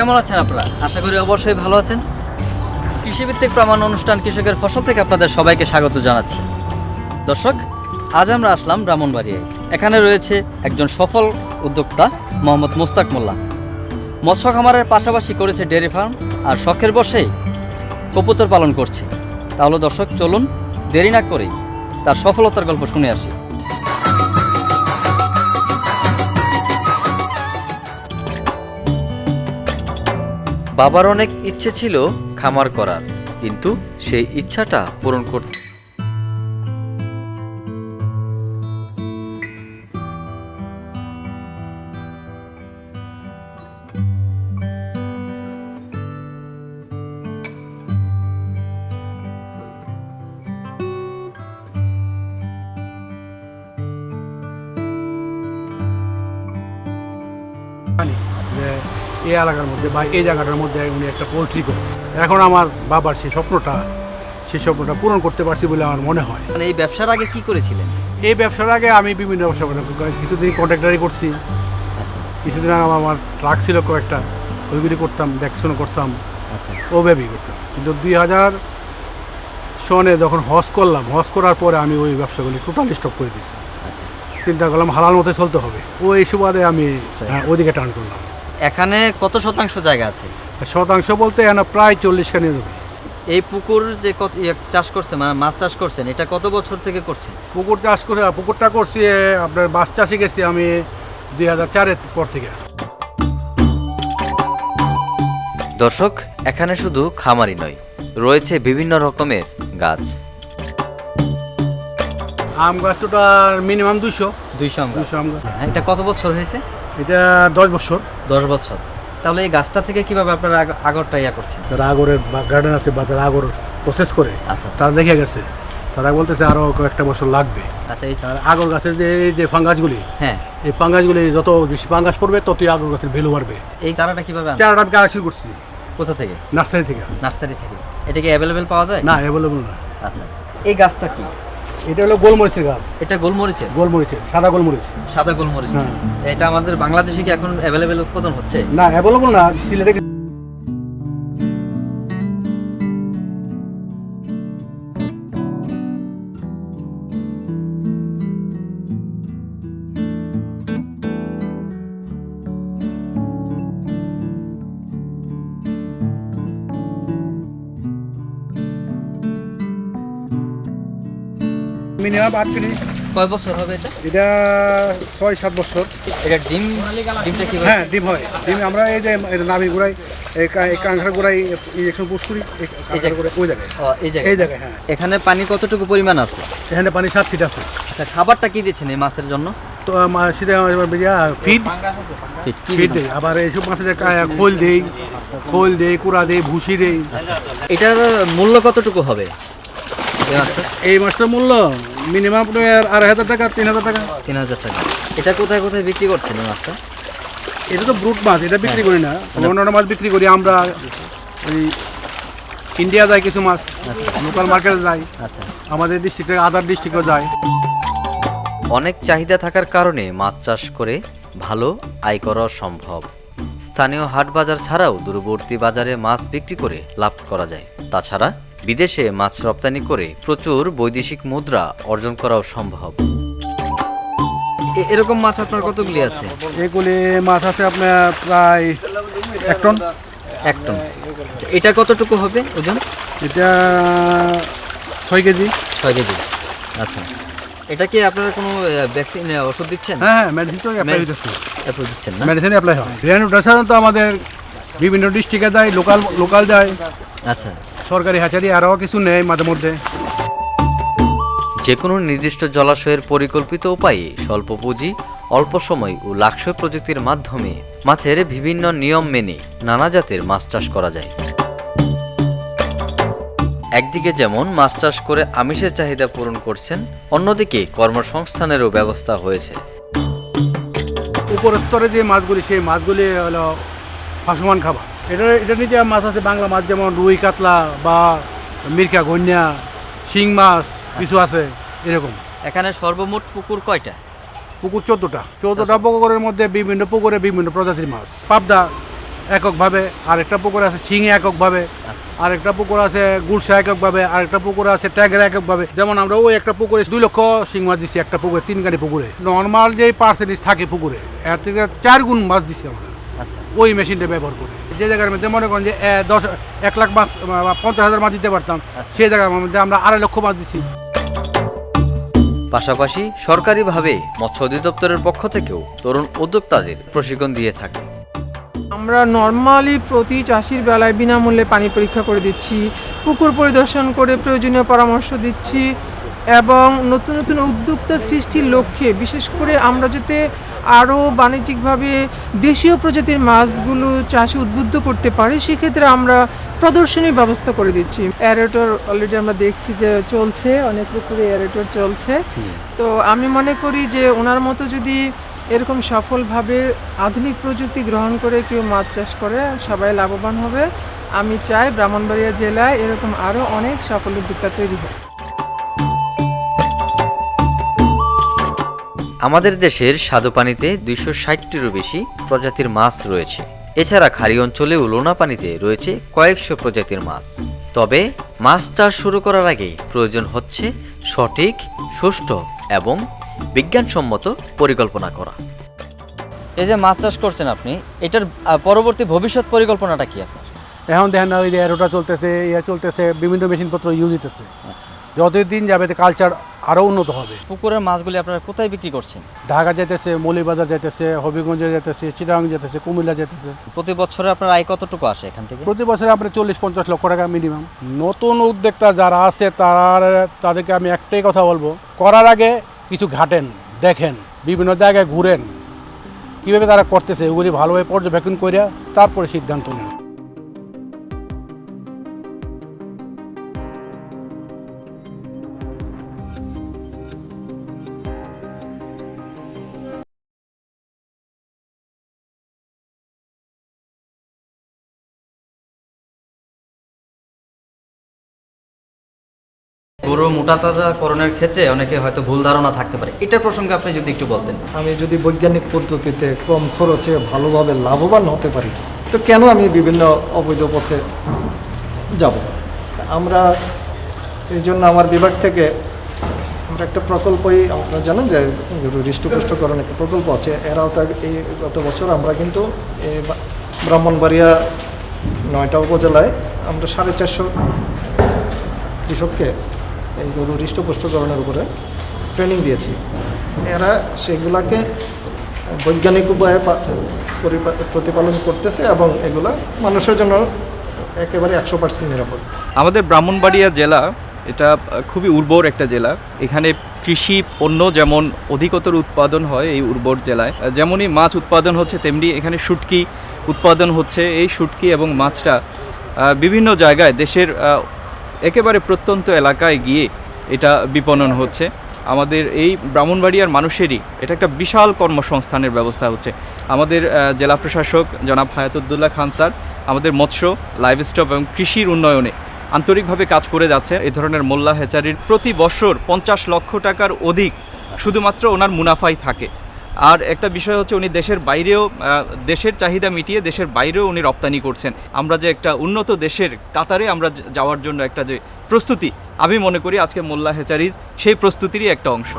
কেমন আছেন আপনারা? আশা করি অবশ্যই ভালো আছেন। কৃষিভিত্তিক প্রমাণ অনুষ্ঠান কৃষকের ফসল থেকে আপনাদের সবাইকে স্বাগত জানাচ্ছি। দর্শক, আজ আমরা আসলাম ব্রাহ্মণবাড়িয়ায়। এখানে রয়েছে একজন সফল উদ্যোক্তা, মোহাম্মদ মুস্তাক মোল্লা। মৎস্য খামারের পাশাপাশি করেছে ডেয়ারি ফার্ম আর শখের বসেই কবুতর পালন করছে। তাহলে দর্শক, চলুন দেরি না করেই তার সফলতার গল্প শুনে আসি। বাবার অনেক ইচ্ছে ছিল খামার করার কিন্তু সেই ইচ্ছাটা পূরণ করতে যে এই এলাকার মধ্যে বা এই জায়গাটার মধ্যে উনি একটা পোলট্রি করে। এখন আমার বাবার সেই স্বপ্নটা সেই স্বপ্নটা পূরণ করতে পারছি বলে আমার মনে হয়। মানে এই ব্যবসার আগে কি করেছিলেন? এই ব্যবসার আগে আমি বিভিন্ন ব্যবসা করে কিছুদিন কন্ট্রাক্টারি করছি। আচ্ছা। কিছুদিন আগে আমার ট্রাক ছিল কয়েকটা। ওইগুলি করতাম দেখাশোনা করতাম। আচ্ছা। ও ব্যবই করতাম। কিন্তু দুই হাজার সনে যখন হজ করলাম হজ করার পরে আমি ওই ব্যবসাগুলি টোটাল স্টপ করে দিচ্ছি আচ্ছা। চিন্তা করলাম হালাল মতো চলতে হবে। ও এই সুবাদে আমি হ্যাঁ, ওদিকে টান করলাম। এখানে কত শতাংশ জায়গা আছে? শতাংশ বলতে এখানে প্রায় চল্লিশ খানি দেবে এই পুকুর যে কত ইয়ে চাষ করছেন মানে মাছ চাষ করছেন এটা কত বছর থেকে করছেন? পুকুর চাষ করে পুকুরটা করছি আপনার মাছ চাষে গেছি আমি দুই হাজার চারের পর থেকে। দর্শক এখানে শুধু খামারি নয় রয়েছে বিভিন্ন রকমের গাছ। আম গাছ টোটাল মিনিমাম দুশো দুইশো আম গাছ। দুশো আম গাছ হ্যাঁ, এটা কত বছর হয়েছে? এটা দশ বছর। দশ বছর। তাহলে এই গাছটা থেকে কীভাবে আপনারা আগরটা ইয়া করছেন? তারা আগরের গার্ডেন আছে বা তারা আগর প্রসেস করে আচ্ছা আচ্ছা। তারা দেখে গেছে। তারা বলতেছে আরও কয়েকটা বছর লাগবে। আচ্ছা এই আর আগর গাছের যে এই যে ফাঙ্গাসগুলি হ্যাঁ। এই ফাঙ্গাসগুলি যত বেশি ফাঙ্গাস পড়বে ততই আগর গাছের ভ্যালু বাড়বে। এই চারাটা কীভাবে? চারটা আমি শুরু করছি? কোথা থেকে? নার্সারি থেকে। নার্সারি থেকে। এটা কি অ্যাভেলেবেল পাওয়া যায়? না অ্যাভেলেবল না। আচ্ছা। এই গাছটা কি? এটা হলো গোলমরিচের গাছ। এটা গোলমরিচের? গোলমরিচের সাদা গোলমরিচ। সাদা গোলমরিচ। হ্যাঁ। এটা আমাদের বাংলাদেশে কি এখন অ্যাভেলেবেল উৎপাদন হচ্ছে? না অ্যাভেলেবল না সিলেটে মিনিমাম আট কেজি। কয় বছর হবে এটা? এটা ছয় সাত বছর। এটা ডিম? ডিমটা কি হ্যাঁ? ডিম হয়। ডিম আমরা এই যে নাভি গোড়াই এই কা- এই কাঙ্খার গোড়াই ইঞ্জেকশন পুশ করি এই জায়গায়? এই জায়গায়। হ্যাঁ। এখানে পানি কতটুকু পরিমাণ আছে? এখানে পানি সাত ফিট আছে। আচ্ছা খাবারটা কি দিচ্ছেন এই মাছের জন্য? তো সেটা ফিড ফিড? দেই। আবার এইসব মাছের খোল দেই খোল দেই কুড়া দেই ভুসি দেই। এটার মূল্য কতটুকু হবে? এই মাছটার মূল্য মিনিমাম আড়াই হাজার টাকা তিন হাজার টাকা? তিন হাজার টাকা। এটা কোথায় কোথায় বিক্রি করছেন এই মাছটা? এটা তো ব্রুট মাছ এটা বিক্রি করি না। অন্যান্য মাছ বিক্রি করি আমরা ওই ইন্ডিয়া যায় কিছু মাছ লোকাল মার্কেটে যায় আচ্ছা। আমাদের ডিস্ট্রিক্টে আদার ডিস্ট্রিক্টও যায়। অনেক চাহিদা থাকার কারণে মাছ চাষ করে ভালো আয় করা সম্ভব। স্থানীয় হাট বাজার ছাড়াও দূরবর্তী বাজারে মাছ বিক্রি করে লাভ করা যায়। তাছাড়া বিদেশে মাছ রপ্তানি করে প্রচুর বৈদেশিক মুদ্রা অর্জন করাও সম্ভব। এ- এরকম মাছ আপনার কতগুলি আছে? এগুলি মাছ আছে আপনার প্রায় এক টন। এক টন। এটা কতটুকু হবে ওজন? এটা ছয় কেজি। ছয় কেজি। আচ্ছা। এটা কি আপনারা কোনো ভ্যাকসিন ওষুধ দিচ্ছেন? হ্যাঁ হ্যাঁ মেডিসিন তো অ্যাপ্লাই হইতেছে। এরপর দিচ্ছেন না? মেডিসিন অ্যাপ্লাই হয়। সাধারণত আমাদের বিভিন্ন ডিস্ট্রিক্টে যায় লোকাল লোকাল যায়। আচ্ছা। সরকারি হাচারি আরও কিছু নেয় মাঝে মধ্যে। যে কোনো নির্দিষ্ট জলাশয়ের পরিকল্পিত উপায়ে স্বল্প পুঁজি অল্প সময় ও লাক্সয় প্রযুক্তির মাধ্যমে মাছের বিভিন্ন নিয়ম মেনে নানা জাতের মাছ চাষ করা যায়। একদিকে যেমন মাছ চাষ করে আমিষের চাহিদা পূরণ করছেন অন্যদিকে কর্মসংস্থানেরও ব্যবস্থা হয়েছে। উপর স্তরে যে মাছগুলি সেই মাছগুলি হলো ভাসমান খাবার। এটা এটা নিচে মাছ আছে বাংলা মাছ যেমন রুই কাতলা বা মির্কা গন্যা শিং মাছ কিছু আছে এরকম। এখানে সর্বমোট পুকুর কয়টা? পুকুর চোদ্দোটা। চোদ্দোটা পুকুরের মধ্যে বিভিন্ন পুকুরে বিভিন্ন প্রজাতির মাছ। পাবদা এককভাবে আরেকটা পুকুর আছে ছিঙে এককভাবে আচ্ছা। আরেকটা পুকুর আছে গুলশা এককভাবে আরেকটা পুকুর আছে ট্যাগরা এককভাবে। যেমন আমরা ওই একটা পুকুরে দুই লক্ষ শিং মাছ দিচ্ছি একটা পুকুরে তিন গাড়ি পুকুরে। নর্মাল যে পার্সেন্টেজ থাকে পুকুরে এর থেকে চার গুণ মাছ দিচ্ছি আমরা। আচ্ছা। ওই মেশিনটা ব্যবহার করে। যে জায়গার মধ্যে মনে করেন যে দশ এক লাখ মাছ বা পঞ্চাশ হাজার মাছ দিতে পারতাম আচ্ছা। সেই জায়গার মধ্যে আমরা আড়াই লক্ষ মাছ দিচ্ছি পাশাপাশি সরকারিভাবে মৎস্য অধিদপ্তরের পক্ষ থেকেও তরুণ উদ্যোক্তাদের প্রশিক্ষণ দিয়ে থাকে আমরা নর্মালি প্রতি চাষির বেলায় বিনামূল্যে পানি পরীক্ষা করে দিচ্ছি পুকুর পরিদর্শন করে প্রয়োজনীয় পরামর্শ দিচ্ছি এবং নতুন নতুন উদ্যোক্তা সৃষ্টির লক্ষ্যে বিশেষ করে আমরা যাতে আরও বাণিজ্যিকভাবে দেশীয় প্রজাতির মাছগুলো চাষে উদ্বুদ্ধ করতে পারি সেক্ষেত্রে আমরা প্রদর্শনীর ব্যবস্থা করে দিচ্ছি। অ্যারেটর অলরেডি আমরা দেখছি যে চলছে অনেক পুকুরে অ্যারেটর চলছে। তো আমি মনে করি যে ওনার মতো যদি এরকম সফলভাবে আধুনিক প্রযুক্তি গ্রহণ করে কেউ মাছ চাষ করে সবাই লাভবান হবে। আমি চাই ব্রাহ্মণবাড়িয়া জেলায় এরকম আরও অনেক সফল উদ্যোক্তা তৈরি হোক। আমাদের দেশের স্বাদুপানিতে দুইশো ষাটটিরও বেশি প্রজাতির মাছ রয়েছে। এছাড়া খাড়ি অঞ্চলেও লোনা পানিতে রয়েছে কয়েকশো প্রজাতির মাছ। তবে মাছ চাষ শুরু করার আগে প্রয়োজন হচ্ছে সঠিক সুষ্ঠু এবং বিজ্ঞানসম্মত পরিকল্পনা করা। এই যে মাছ চাষ করছেন আপনি এটার পরবর্তী ভবিষ্যৎ পরিকল্পনাটা কি আপনার? এখন দেখেন না ওই যে অ্যারোটা চলতেছে ইয়ে চলতেছে বিভিন্ন মেশিনপত্র ইউজ হইতেছে। আচ্ছা। যতই দিন যাবে কালচার আরও উন্নত হবে। পুকুরের মাছগুলি আপনারা কোথায় বিক্রি করছেন? ঢাকা যেতেছে মৌলিবাজার যেতেছে হবিগঞ্জে যেতেছে চিটাং যেতেছে কুমিল্লা যেতেছে। প্রতি বছরে আপনার আয় কতটুকু আসে এখান থেকে? প্রতি বছরে আপনার চল্লিশ পঞ্চাশ লক্ষ টাকা মিনিমাম। নতুন উদ্যোক্তা যারা আছে তারা তাদেরকে আমি একটাই কথা বলব করার আগে কিছু ঘাটেন দেখেন বিভিন্ন জায়গায় ঘুরেন। কীভাবে তারা করতেছে ওগুলি ভালোভাবে পর্যবেক্ষণ করে তারপরে সিদ্ধান্ত নেন। গরু মোটা তাজা করণের ক্ষেত্রে অনেকে হয়তো ভুল ধারণা থাকতে পারে। এটার প্রসঙ্গে আপনি যদি একটু বলতেন। আমি যদি বৈজ্ঞানিক পদ্ধতিতে কম খরচে ভালোভাবে লাভবান হতে পারি, তো কেন আমি বিভিন্ন অবৈধ পথে যাব? আমরা এই জন্য আমার বিভাগ থেকে আমরা একটা প্রকল্পই, আপনারা জানেন যে হৃষ্টপুষ্টকরণ একটা প্রকল্প আছে। এর আওতায় এই গত বছর আমরা কিন্তু ব্রাহ্মণবাড়িয়া নয়টা উপজেলায় আমরা সাড়ে চারশো কৃষককে এই গরু হৃষ্টপুষ্টকরণের উপরে ট্রেনিং দিয়েছি। এরা সেগুলাকে বৈজ্ঞানিক উপায়ে প্রতিপালন করতেছে এবং এগুলা মানুষের জন্য একেবারে একশো পার্সেন্ট নিরাপদ। আমাদের ব্রাহ্মণবাড়িয়া জেলা, এটা খুবই উর্বর একটা জেলা। এখানে কৃষি পণ্য যেমন অধিকতর উৎপাদন হয় এই উর্বর জেলায় যেমনই মাছ উৎপাদন হচ্ছে তেমনি এখানে শুটকি উৎপাদন হচ্ছে। এই শুটকি এবং মাছটা বিভিন্ন জায়গায় দেশের একেবারে প্রত্যন্ত এলাকায় গিয়ে এটা বিপণন হচ্ছে। আমাদের এই ব্রাহ্মণবাড়িয়ার মানুষেরই এটা একটা বিশাল কর্মসংস্থানের ব্যবস্থা হচ্ছে। আমাদের জেলা প্রশাসক জনাব হায়াতুদ্দুল্লাহ খান স্যার, আমাদের মৎস্য, লাইভস্টক এবং কৃষির উন্নয়নে আন্তরিকভাবে কাজ করে যাচ্ছে। এই ধরনের মোল্লা হেচারির প্রতি বছর পঞ্চাশ লক্ষ টাকার অধিক শুধুমাত্র ওনার মুনাফাই থাকে। আর একটা বিষয় হচ্ছে উনি দেশের বাইরেও আহ, দেশের চাহিদা মিটিয়ে দেশের বাইরেও উনি রপ্তানি করছেন। আমরা যে একটা উন্নত দেশের কাতারে আমরা যাওয়ার জন্য একটা যে প্রস্তুতি আমি মনে করি আজকে মোল্লা হেচারিজ সেই প্রস্তুতিরই একটা অংশ।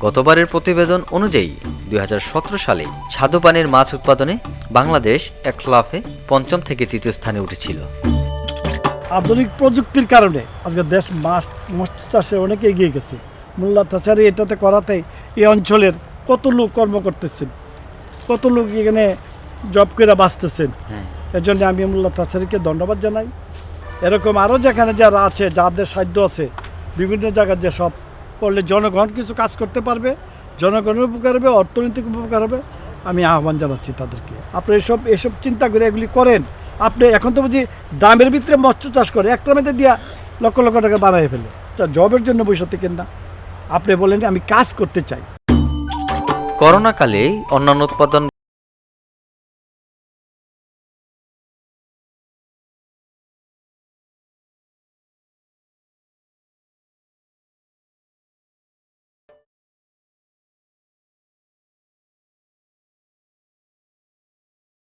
গতবারের প্রতিবেদন অনুযায়ী দুই হাজার সতেরো সালে স্বাদুপানির মাছ উৎপাদনে বাংলাদেশ এক লাফে পঞ্চম থেকে তৃতীয় স্থানে উঠেছিল। আধুনিক প্রযুক্তির কারণে আজকে দেশ মাছ মৎস্য চাষে অনেক এগিয়ে গেছে। মোল্লা তাছাড়ি এটাতে করাতে এই অঞ্চলের কত লোক কর্ম করতেছেন? কত লোক এখানে জব করে বাঁচতেছেন? হ্যাঁ। এর জন্য আমি মোল্লা তাছাড়িকে ধন্যবাদ জানাই। এরকম আরও যেখানে যারা আছে যাদের সাধ্য আছে বিভিন্ন জায়গায় যে সব করলে জনগণ কিছু কাজ করতে পারবে জনগণের উপকার হবে অর্থনৈতিক উপকার হবে আমি আহ্বান জানাচ্ছি তাদেরকে। আপনি এসব এসব চিন্তা করে এগুলি করেন। আপনি এখন তো বুঝি দামের ভিতরে মৎস্য চাষ করে একটা মেয়েতে দিয়া লক্ষ লক্ষ টাকা বাড়াই ফেলে। জবের জন্য বসে থাকেন না। আপনি বলেন আমি কাজ করতে চাই। করোনাকালে অন্যান্য উৎপাদন